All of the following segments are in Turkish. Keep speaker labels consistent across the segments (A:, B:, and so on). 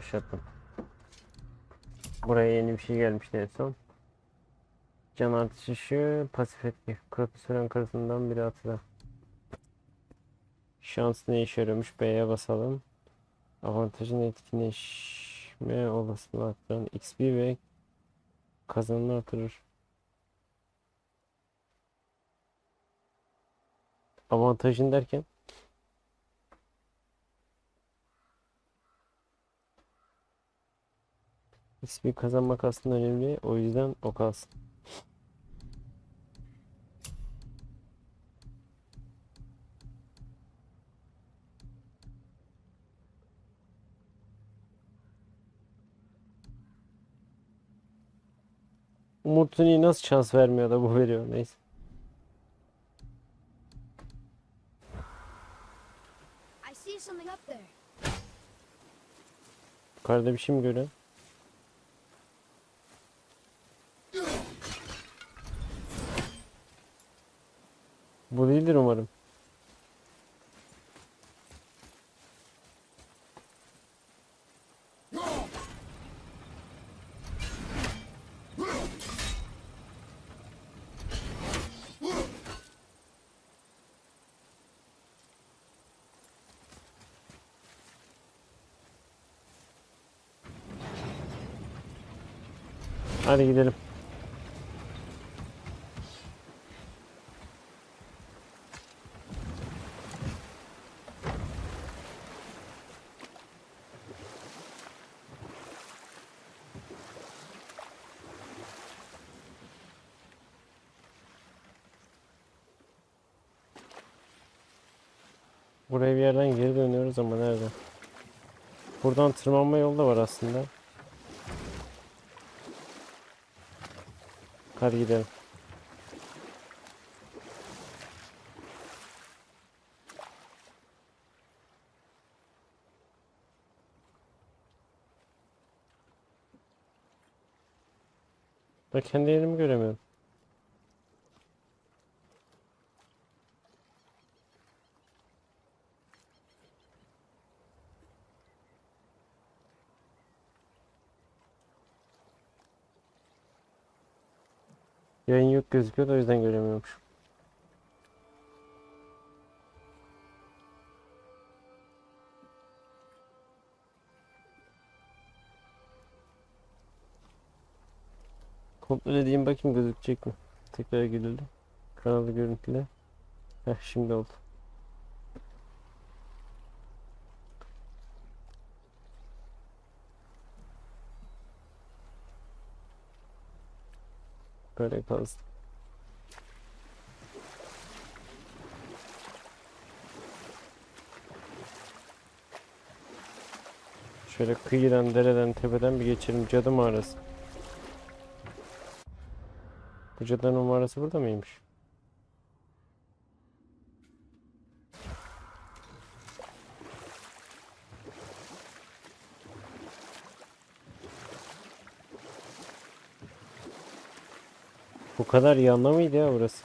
A: Başlattım. Buraya yeni bir şey gelmişti en son. Can artışı pasif etki. Profesyonel karısından biri atıda. Şans ne işe yarıyormuş? B'ye basalım. Avantajın etkileşme olasılığı arttıran XP ve kazanımı artırır. Avantajın derken XP kazanmak aslında önemli. O yüzden o kalsın. Umut Tuni'ye nasıl şans vermiyor da bu veriyor neyse. Yukarıda bir şey mi görüyorsun? Bu değildir umarım. Hadi gidelim. Buraya bir yerden geri dönüyoruz ama nerede? Buradan tırmanma yolu da var aslında. Hadi gidelim. Ben kendi yerimi göremiyorum. Yayın yok gözüküyor o yüzden göremiyormuş. Kontrol edeyim bakayım gözükecek mi? Tekrar girelim. Kanalı görüntüle. Heh şimdi oldu. Böyle kalsın. Şöyle kıyıdan, dereden, tepeden bir geçelim. Cadı mağarası. Bu cadının mağarası burada mıymış? Bu kadar yanlı mıydı ya burası?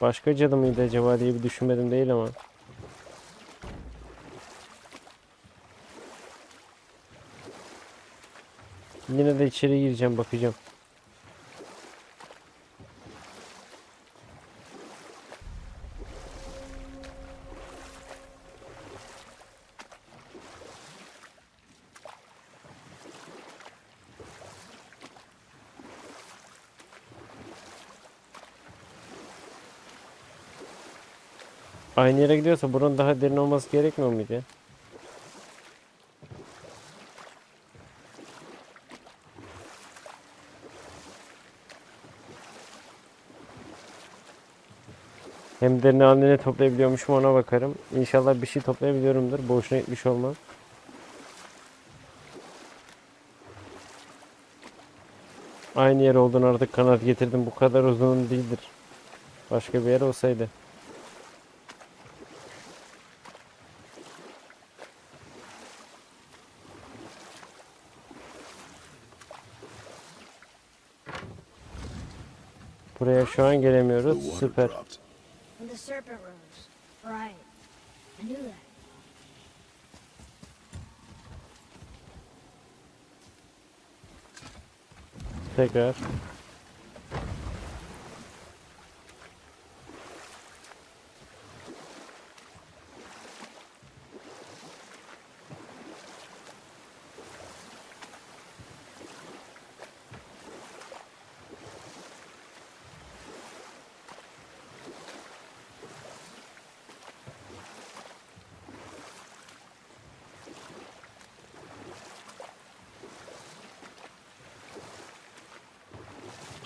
A: Başka cadı mıydı acaba diye bir düşünmedim değil ama. Yine de içeri gireceğim bakacağım. Aynı yere gidiyorsa buranın daha derin olması gerekmiyor muydu ya? Hem derin halini toplayabiliyormuşum ona bakarım. İnşallah bir şey toplayabiliyorumdur. Boşuna gitmiş olmaz. Aynı yer olduğunu artık kanat getirdim. Bu kadar uzun değildir. Başka bir yer olsaydı. Buraya şu an gelemiyoruz. Süper.
B: dropped.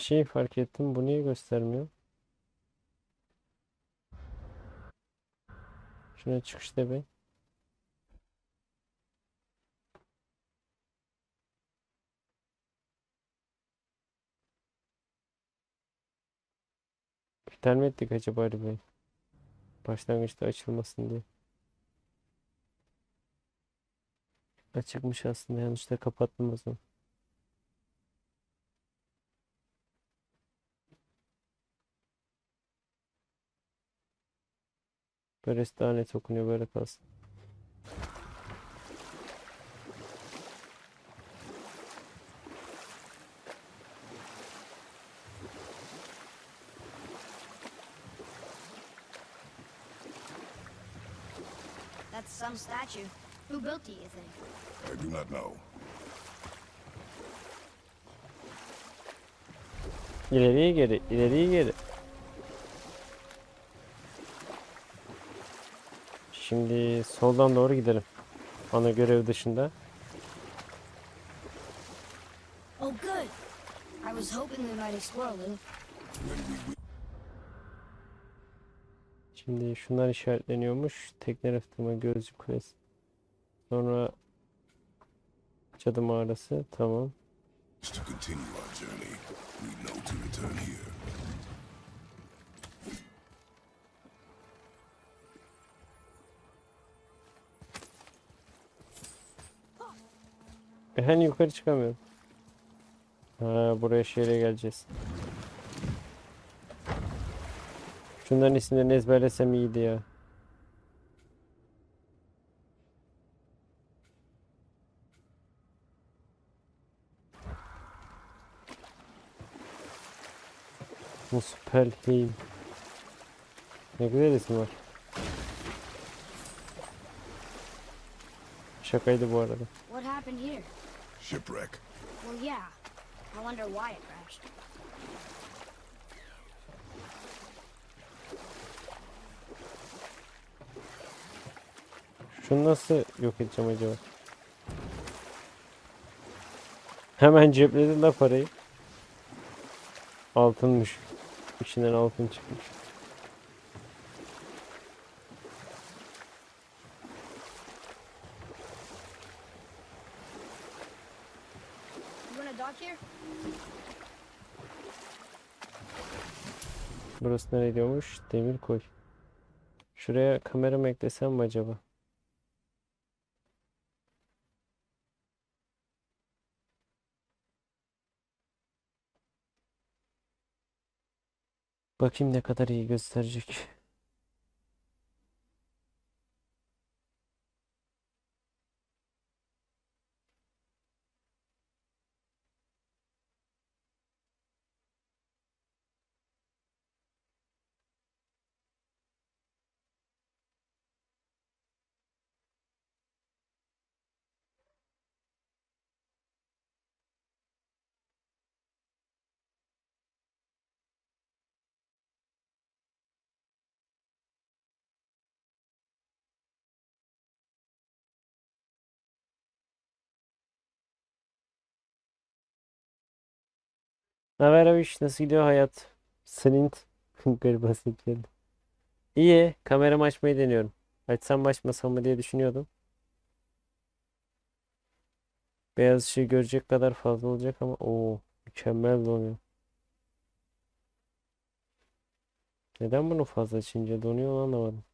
A: Şey fark ettim. Bu niye göstermiyor? Şuna çıkışta bir. İptal mi ettik acaba arabayı? Başlangıçta açılmasın diye. Açıkmış aslında yanlışlıkla kapattım o zaman. Böylesi daha net okunuyor böyle kalsın.
C: That's some statue. Who built it, you think?
B: I do not know.
A: İleriye geri, ileriye geri. Şimdi soldan doğru gidelim. Ana görev dışında.
C: Oh, good. I was hoping we might explore a little.
A: Şimdi şunlar işaretleniyormuş. Tekne rıhtımı, gözcü kulesi. Sonra cadı mağarası. Tamam.
B: To continue our journey, we know to return here.
A: Ben hani yukarı çıkamıyorum. Ha, buraya şehre geleceğiz. Şunların isimlerini ezberlesem iyiydi ya. Muspelheim. Ne güzel isim var. Şakaydı bu arada.
C: What happened here?
B: Shipwreck.
C: Well, yeah. I wonder why it crashed.
A: Şunu nasıl yok edeceğim acaba? Hemen cepledim la parayı. Altınmış. İçinden altın çıkmış.
C: Wanna dock here?
A: Burası nereye? Demir koy. Şuraya kameramı eklesem mi acaba? Bakayım ne kadar iyi gösterecek. Ne haber abi iş? Nasıl gidiyor hayat? Slint. Garip basit geldi. İyi. Kameramı açmayı deniyorum. Açsam mı açmasam mı diye düşünüyordum. Beyaz ışığı görecek kadar fazla olacak ama o mükemmel donuyor. Neden bunu fazla açınca donuyor onu anlamadım.